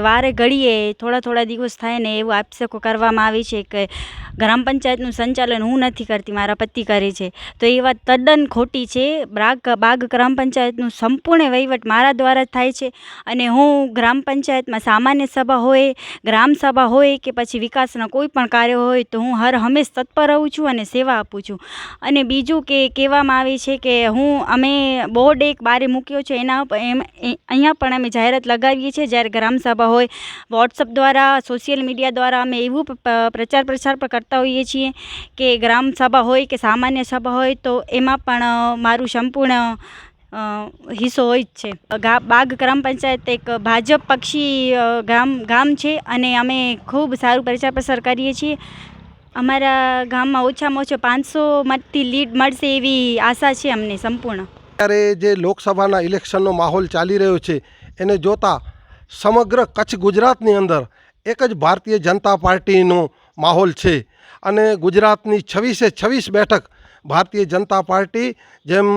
વારે ઘડીએ થોડા થોડા દિવસ થાય ને એવું આક્ષેપો કરવામાં આવી છે કે ગ્રામ પંચાયતનું સંચાલન હું નથી કરતી, મારા પતિ કરે છે. તો એ વાત તદ્દન ખોટી છે. બાગ બાગ ગ્રામ પંચાયતનું સંપૂર્ણ વહીવટ મારા દ્વારા જ થાય છે અને હું ગ્રામ પંચાયતમાં સામાન્ય સભા હોય, ગ્રામ સભા હોય કે પછી વિકાસના કોઈ પણ કાર્ય હોય તો હું હર હંમેશ તત્પર રહું છું અને સેવા આપું છું. અને બીજું કે કહેવામાં આવે છે કે હું, અમે બોર્ડ એક બારે મૂક્યો છે. એના એમ અહીંયા પણ અમે જાહેરાત લગાવીએ છીએ. જ્યારે ગ્રામ સભા હોય, વોટ્સઅપ દ્વારા, સોશિયલ મીડિયા દ્વારા અમે એવું પ્રચાર પ્રસાર પણ કરતા હોઈએ છીએ કે ગ્રામ સભા હોય કે સામાન્ય સભા હોય તો એમાં પણ મારું સંપૂર્ણ હિસ્સો હોય જ છે. બાગ ગ્રામ પંચાયત એક ભાજપ પક્ષી ગામ ગામ છે અને અમે ખૂબ સારું પ્રચાર પ્રસાર કરીએ છીએ. અમારા ગામમાં ઓછામાં ઓછો પાંચસો મતથી લીડ મળશે એવી આશા છે અમને સંપૂર્ણ. અત્યારે જે લોકસભાના ઇલેક્શનનો માહોલ ચાલી રહ્યો છે, એને જોતા સમગ્ર કચ્છ ગુજરાતની અંદર એક જ ભારતીય જનતા પાર્ટીનો માહોલ છે. અને ગુજરાતની છવ્વીસે છવ્વીસ બેઠક ભારતીય જનતા પાર્ટી જેમ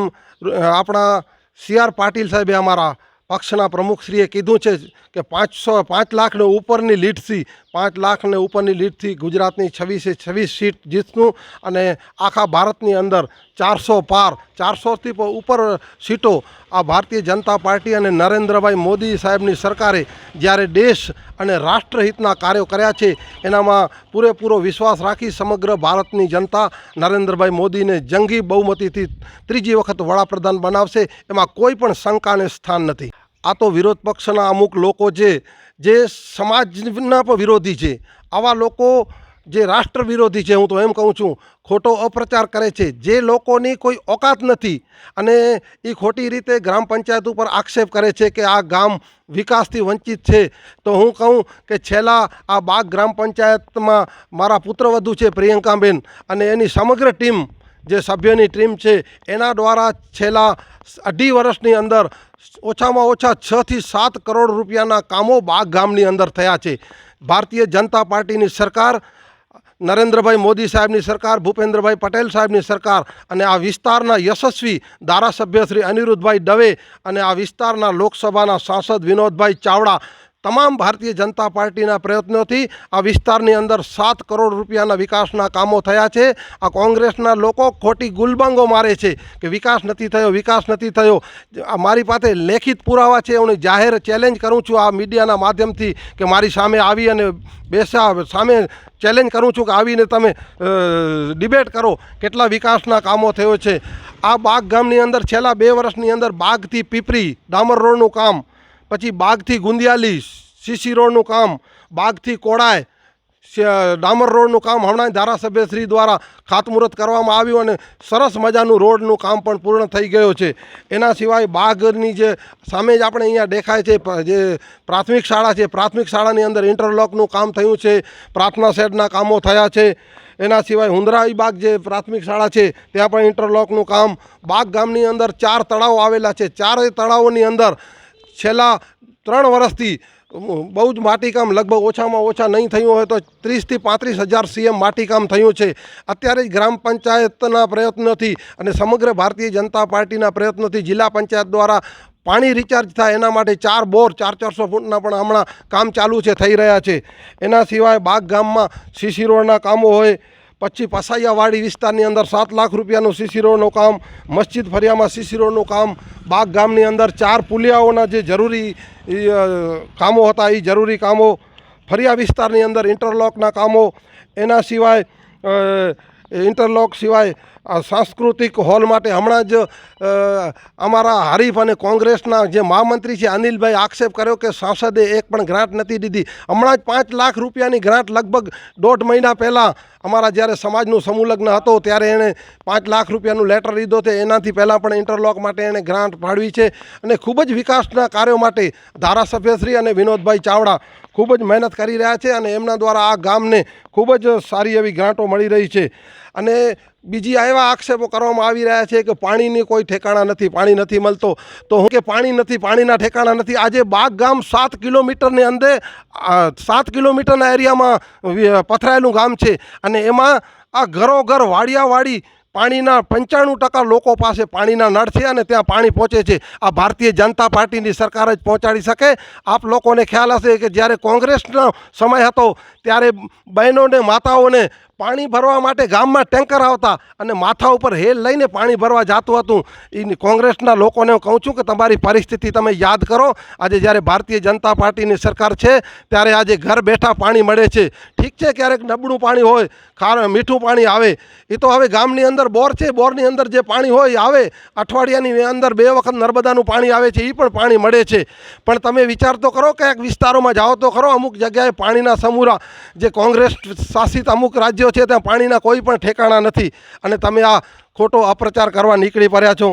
આપણા સી આર પાટીલ સાહેબે અમારા પક્ષના પ્રમુખશ્રીએ કીધું છે કે પાંચસો, પાંચ લાખને ઉપરની લીડથી પાંચ લાખને ઉપરની લીડથી ગુજરાતની છવ્વીસે છવ્વીસ સીટ જીતશું અને આખા ભારતની અંદર ચારસો પાર ચારસોથી ઉપર સીટો આ ભારતીય જનતા પાર્ટી અને નરેન્દ્રભાઈ મોદી સાહેબની સરકારે જ્યારે દેશ અને રાષ્ટ્રહિતના કાર્યો કર્યા છે, એનામાં પૂરેપૂરો વિશ્વાસ રાખી સમગ્ર ભારતની જનતા નરેન્દ્રભાઈ મોદીને જંગી બહુમતીથી ત્રીજી વખત વડાપ્રધાન બનાવશે, એમાં કોઈ પણ શંકાને સ્થાન નથી. આ તો વિરોધ પક્ષના અમુક લોકો છે, જે સમાજના પણ વિરોધી છે. આવા લોકો જે રાષ્ટ્ર વિરોધી છે, હું તો એમ કહું છું, ખોટો અપ્રચાર કરે છે, જે લોકોની કોઈ ઓકાત નથી અને એ ખોટી રીતે ગ્રામ પંચાયત ઉપર આક્ષેપ કરે છે કે આ ગામ વિકાસથી વંચિત છે. તો હું કહું કે છેલ્લા આ બાગ ગ્રામ પંચાયતમાં મારા પુત્રવધુ છે, પ્રિયંકાબેન, અને એની સમગ્ર ટીમ, જે સભ્યોની ટીમ છે, એના દ્વારા છેલ્લા અઢી વર્ષની અંદર ઓછામાં ઓછા છથી સાત કરોડ રૂપિયાના કામો બાગ ગામની અંદર થયા છે. ભારતીય જનતા પાર્ટીની સરકાર નરેન્દ્રભાઈ મોદી સાહેબની સરકાર, ભૂપેન્દ્રભાઈ પટેલ સાહેબની સરકાર અને આ વિસ્તારના યશસ્વી ધારાસભ્ય શ્રી અનિરુદ્ધભાઈ દવે અને આ વિસ્તારના લોકસભાના સાંસદ વિનોદભાઈ ચાવડા તમામ ભારતીય જનતા પાર્ટીના પ્રયત્નોથી આ વિસ્તારની અંદર સાત કરોડ રૂપિયાના વિકાસના કામો થયા છે. આ કોંગ્રેસના લોકો ખોટી ગુલબાંગો મારે છે કે વિકાસ નથી થયો, વિકાસ નથી થયો. મારી પાસે લેખિત પુરાવા છે, હું જાહેર ચેલેન્જ કરું છું આ મીડિયાના માધ્યમથી કે મારી સામે આવી અને બેસા, સામે ચેલેન્જ કરું છું કે આવીને તમે ડિબેટ કરો કેટલા વિકાસના કામો થયો છે. આ બાગ ગામની અંદર છેલ્લા બે વર્ષની અંદર બાગથી પીપરી, ડામર રોડનું કામ પછી બાગથી ગુંદિયાલી સીસી રોડનું કામ, બાગથી કોડાય ડામર રોડનું કામ હમણાં ધારાસભ્ય શ્રી દ્વારા ખાતમુહૂર્ત કરવામાં આવ્યું અને સરસ મજાનું રોડનું કામ પણ પૂર્ણ થઈ ગયું છે. એના સિવાય બાગની જે સામે જ આપણે અહીંયા દેખાય છે જે પ્રાથમિક શાળા છે, પ્રાથમિક શાળાની અંદર ઇન્ટરલોકનું કામ થયું છે, પ્રાર્થના શેડના કામો થયા છે. એના સિવાય હુંદરાઈ બાગ જે પ્રાથમિક શાળા છે, ત્યાં પણ ઇન્ટરલોકનું કામ. બાગ ગામની અંદર ચાર તળાવો આવેલા છે. ચારેય તળાવોની અંદર છેલ્લા ત્રણ વર્ષથી બહુ જ માટીકામ લગભગ ઓછામાં ઓછા નહીં થયું હોય તો ત્રીસથી પાંત્રીસ હજાર સીએમ માટીકામ થયું છે. અત્યારે જ ગ્રામ પંચાયતના પ્રયત્નોથી અને સમગ્ર ભારતીય જનતા પાર્ટીના પ્રયત્નોથી જિલ્લા પંચાયત દ્વારા પાણી રિચાર્જ થાય એના માટે ચાર બોર ચાર ચારસો ફૂટના પણ હમણાં કામ ચાલુ છે, થઈ રહ્યા છે. એના સિવાય બાગ ગામમાં સીસી રોડના કામો હોય પછી પસાઈયાવાડી વિસ્તારની અંદર સાત લાખ રૂપિયાનું સીસી રોડનું કામ, મસ્જિદ ફરિયામાં સીસી રોડનું કામ, બાગ ગામની અંદર ચાર પુલિયાઓના જે જરૂરી કામો હતા, એ જરૂરી કામો, ફરિયા વિસ્તારની અંદર ઇન્ટરલોકના કામો, એના સિવાય ઇન્ટરલોક સિવાય સાંસ્કૃતિક હોલ માટે હમણાં જ અમારા હરીફ અને કોંગ્રેસના જે મહામંત્રી છે અનિલભાઈ આક્ષેપ કર્યો કે સાંસદે એક પણ ગ્રાન્ટ નથી દીધી. હમણાં જ પાંચ લાખ રૂપિયાની ગ્રાન્ટ લગભગ દોઢ મહિના પહેલાં અમારા જ્યારે સમાજનું સમૂહલગ્ન હતો ત્યારે એણે પાંચ લાખ રૂપિયાનું લેટર લીધો છે એનાથી પહેલાં પણ ઇન્ટરલોક માટે એણે ગ્રાન્ટ ફાળવી છે અને ખૂબ જ વિકાસના કાર્યો માટે ધારાસભ્યશ્રી અને વિનોદભાઈ ચાવડા ખૂબ જ મહેનત કરી રહ્યા છે અને એમના દ્વારા આ ગામને ખૂબ જ સારી એવી ગ્રાન્ટો મળી રહી છે. અને બીજી એવા આક્ષેપો કરવામાં આવી રહ્યા છે કે પાણીની કોઈ ઠેકાણા નથી, પાણી નથી મળતો. તો હું કે પાણી નથી, પાણીના ઠેકાણા નથી. આજે બાગ ગામ સાત કિલોમીટરની અંદર સાત કિલોમીટરના એરિયામાં પથરાયેલું ગામ છે. અને એમાં આ ઘરોઘર, વાડિયાવાડી પાણીના પંચાણું ટકા લોકો પાસે પાણીના નળ છે અને ત્યાં પાણી પહોંચે છે. આ ભારતીય જનતા પાર્ટીની સરકાર જ પહોંચાડી શકે. આપ લોકોને ખ્યાલ હશે કે જ્યારે કોંગ્રેસનો સમય હતો, ત્યારે બહેનોને, માતાઓને પાણી ભરવા માટે ગામમાં ટેન્કર આવતા અને માથા ઉપર હેલ લઈને પાણી ભરવા જાતું હતું. એ કોંગ્રેસના લોકોને હું કહું છું કે તમારી પરિસ્થિતિ તમે યાદ કરો. આજે જ્યારે ભારતીય જનતા પાર્ટીની સરકાર છે, ત્યારે આજે ઘર બેઠા પાણી મળે છે. ઠીક છે, ક્યારેક નબળું પાણી હોય, ખાર, મીઠું પાણી આવે. એ તો હવે ગામની અંદર બોર છે, બોરની અંદર જે પાણી હોય આવે. અઠવાડિયાની અંદર બે વખત નર્મદાનું પાણી આવે છે એ પણ પાણી મળે છે. પણ તમે વિચાર તો કરો, ક્યાંક વિસ્તારોમાં જાઓ તો ખરો, અમુક જગ્યાએ પાણીના સમૂરા જે કોંગ્રેસ શાસિત અમુક રાજ્યો છે ત્યાં પાણીના કોઈ પણ ઠેકાણા નથી અને તમે આ ખોટો અપ્રચાર કરવા નીકળી પડ્યા છો.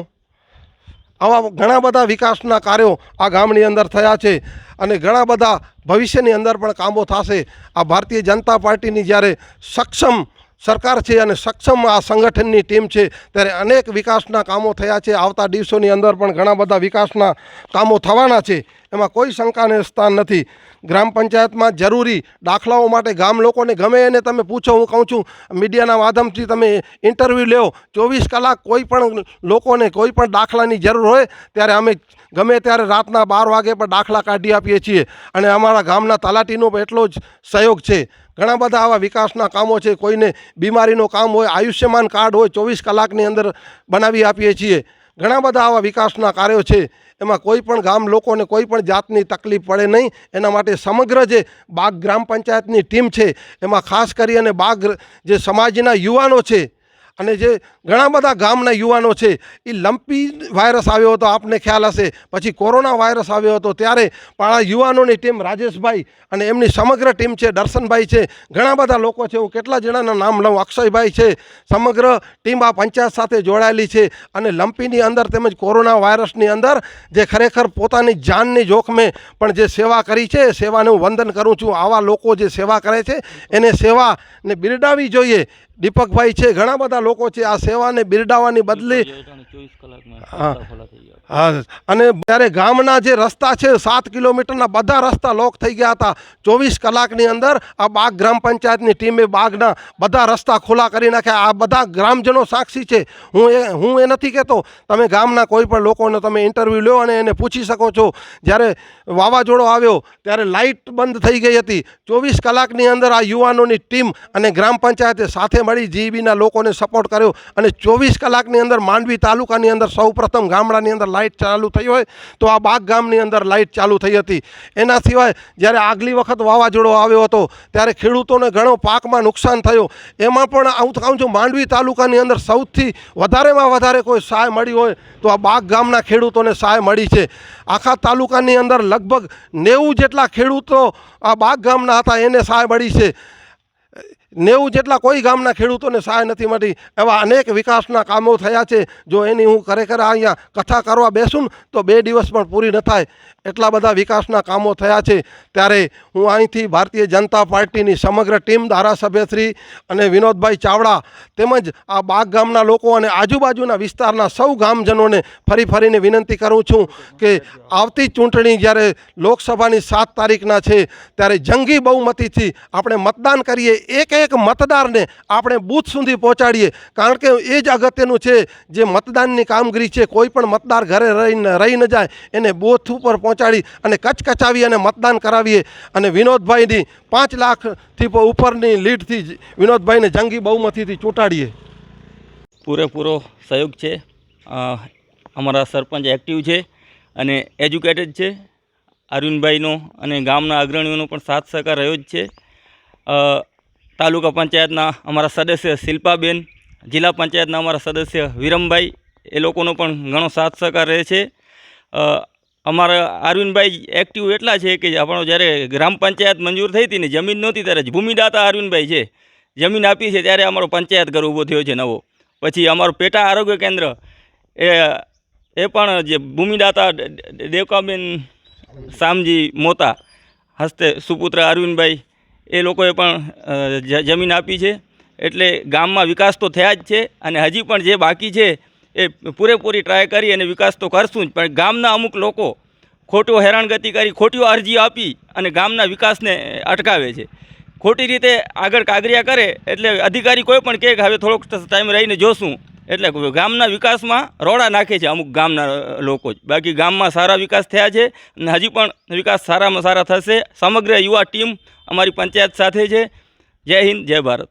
આવા ઘણા બધા વિકાસના કાર્યો આ ગામની અંદર થયા છે અને ઘણા બધા ભવિષ્યની અંદર પણ કામો થશે. આ ભારતીય જનતા પાર્ટીની જ્યારે સક્ષમ સરકાર છે અને સક્ષમ આ સંગઠનની ટીમ છે ત્યારે અનેક વિકાસના કામો થયા છે. આવતા દિવસોની અંદર પણ ઘણા બધા વિકાસના કામો થવાના છે. એમાં કોઈ શંકાને સ્થાન નથી. ગ્રામ પંચાયતમાં જરૂરી દાખલાઓ માટે ગામ લોકોને ગમે એને તમે પૂછો, હું કહું છું, મીડિયાના માધ્યમથી તમે ઇન્ટરવ્યૂ લેવો ચોવીસ કલાક કોઈ પણ લોકોને કોઈ પણ દાખલાની જરૂર હોય, ત્યારે અમે ગમે ત્યારે રાતના બાર વાગે પણ દાખલા કાઢી આપીએ છીએ. અને અમારા ગામના તલાટીનો પણ એટલો જ સહયોગ છે. ઘણા બધા આવા વિકાસના કામો છે. કોઈને બીમારીનો કામ હોય, આયુષ્યમાન કાર્ડ હોય, ચોવીસ કલાકની અંદર બનાવી આપીએ છીએ. ઘણા બધા આવા વિકાસના કાર્યો છે. એમાં કોઈ પણ ગામ લોકોને કોઈ પણ જાતની તકલીફ પડે નહીં. એના માટે સમગ્ર જે બાગ ગ્રામ પંચાયતની ટીમ છે, એમાં ખાસ કરી અને બાગ જે સમાજના યુવાનો છે અને જે ઘણા બધા ગામના યુવાનો છે, એ લંપી વાયરસ આવ્યો હતો, આપને ખ્યાલ હશે. પછી કોરોના વાયરસ આવ્યો હતો, ત્યારે પાળા યુવાનોની ટીમ રાજેશભાઈ અને એમની સમગ્ર ટીમ છે, દર્શનભાઈ છે, ઘણા બધા લોકો છે, હું કેટલા જણાના નામ લઉં, અક્ષયભાઈ છે, સમગ્ર ટીમ આ પંચાયત સાથે જોડાયેલી છે અને લંપીની અંદર તેમજ કોરોના વાયરસની અંદર જે ખરેખર પોતાની જાનની જોખમે પણ જે સેવા કરી છે, સેવાને હું વંદન કરું છું. આવા લોકો જે સેવા કરે છે, એને સેવાને બિરડાવી જોઈએ દીપકભાઈ છે ઘણા બધા લોકો છે આ સેવાને બિરડાવાની બદલે હા. અને ત્યારે ગામના જે રસ્તા છે સાત કિલોમીટરના બધા રસ્તા લોક થઈ ગયા હતા. ચોવીસ કલાકની અંદર આ બાગ ગ્રામ પંચાયતની ટીમે બાગના બધા રસ્તા ખુલ્લા કરી નાખ્યા. આ બધા ગ્રામજનો સાક્ષી છે. હું એ હું એ નથી કહેતો. તમે ગામના કોઈ પણ લોકોને તમે ઇન્ટરવ્યૂ લો અને એને પૂછી શકો છો. જ્યારે વાવાઝોડો આવ્યો ત્યારે લાઇટ બંધ થઈ ગઈ હતી. ચોવીસ કલાકની અંદર આ યુવાનોની ટીમ અને ગ્રામ પંચાયતે સાથે મળી જીબીના લોકોને સપોર્ટ કર્યો અને ચોવીસ કલાકની અંદર માંડવી તાલુકાની અંદર સૌપ્રથમ ગામડાની અંદર લાઇટ ચાલુ થઈ હોય તો આ બાગ ગામની અંદર લાઇટ ચાલુ થઈ હતી. એના સિવાય જ્યારે આગલી વખત વાવાઝોડો આવ્યો હતો ત્યારે ખેડૂતોને ઘણો પાકમાં નુકસાન થયો. એમાં પણ હું કહું છું, માંડવી તાલુકાની અંદર સૌથી વધારેમાં વધારે કોઈ સહાય મળી હોય તો આ બાગ ગામના ખેડૂતોને સહાય મળી છે. આખા તાલુકાની અંદર લગભગ નેવું જેટલા ખેડૂતો આ બાગ ગામના હતા એને સહાય છે. નેવું જેટલા કોઈ ગામના ખેડૂતોને સહાય નથી મળી, એવા અનેક વિકાસના કામો થયા છે. જો એની હું ખરેખર અહીંયા કથા કરવા બેસું તો બે દિવસ પણ પૂરી ન થાય. એટલા બધા વિકાસના કામો થયા છે. ત્યારે હું અહીંથી ભારતીય જનતા પાર્ટીની સમગ્ર ટીમ ધારાસભ્યશ્રી અને વિનોદભાઈ ચાવડા તેમજ આ બાગ ગામના લોકો અને આજુબાજુના વિસ્તારના સૌ ગામજનોને ફરી ફરીને વિનંતી કરું છું કે આવતી ચૂંટણી જ્યારે લોકસભાની સાત તારીખના છે, ત્યારે જંગી બહુમતીથી આપણે મતદાન કરીએ. એક એક મતદારને આપણે બૂથ સુધી પહોંચાડીએ. કારણ કે એ જ અગત્યનું છે, જે મતદાનની કામગીરી છે, કોઈ પણ મતદાર ઘરે રહીને રહી ન જાય, એને બૂથ ઉપર પહોંચાડી અને કચકચાવી અને મતદાન કરાવીએ. અને વિનોદભાઈની પાંચ લાખથી ઉપરની લીડથી વિનોદભાઈને જંગી બહુમતીથી ચૂંટાડીએ. પૂરેપૂરો સહયોગ છે. અમારા સરપંચ એક્ટિવ છે અને એજ્યુકેટેડ છે. અરવિંદભાઈનો અને ગામના અગ્રણીઓનો પણ સાથ સહકાર રહ્યો જ છે. તાલુકા પંચાયતના અમારા સદસ્ય શિલ્પાબેન, જિલ્લા પંચાયતના અમારા સદસ્ય વિરમભાઈ, એ લોકોનો પણ ઘણો સાથ સહકાર રહે છે. અમારા અરવિંદભાઈ એક્ટિવ એટલા છે કે આપણો જ્યારે ગ્રામ પંચાયત મંજૂર થઈ હતી ને જમીન નહોતી ત્યારે જ ભૂમિદાતા અરવિંદભાઈ છે. જમીન આપી છે ત્યારે અમારો પંચાયત ઘર ઊભો થયો છે નવો. પછી અમારું પેટા આરોગ્ય કેન્દ્ર એ એ પણ જે ભૂમિદાતા દેવકાબેન શામજી મોતા હસ્તે સુપુત્ર અરવિંદભાઈ એ લોકોએ પણ જમીન આપી છે. એટલે ગામમાં વિકાસ તો થયા જ છે અને હજી પણ જે બાકી છે એ પૂરેપૂરી ટ્રાય કરી અને વિકાસ તો કરશું જ. પણ ગામના અમુક લોકો ખોટો હેરાનગતિ કરી ખોટી અરજી આપી અને ગામના વિકાસને અટકાવે છે. ખોટી રીતે આગળ કાગરિયા કરે એટલે અધિકારી કોઈ પણ કહે કે હવે થોડોક ટાઈમ રહીને જોશું. એટલે ગામના વિકાસમાં રોડા નાખે છે અમુક ગામના લોકો જ. બાકી ગામમાં સારા વિકાસ થયા છે અને હજી પણ વિકાસ સારામાં સારા થશે. સમગ્ર યુવા ટીમ અમારી પંચાયત સાથે છે. જય હિન્દ, જય ભારત.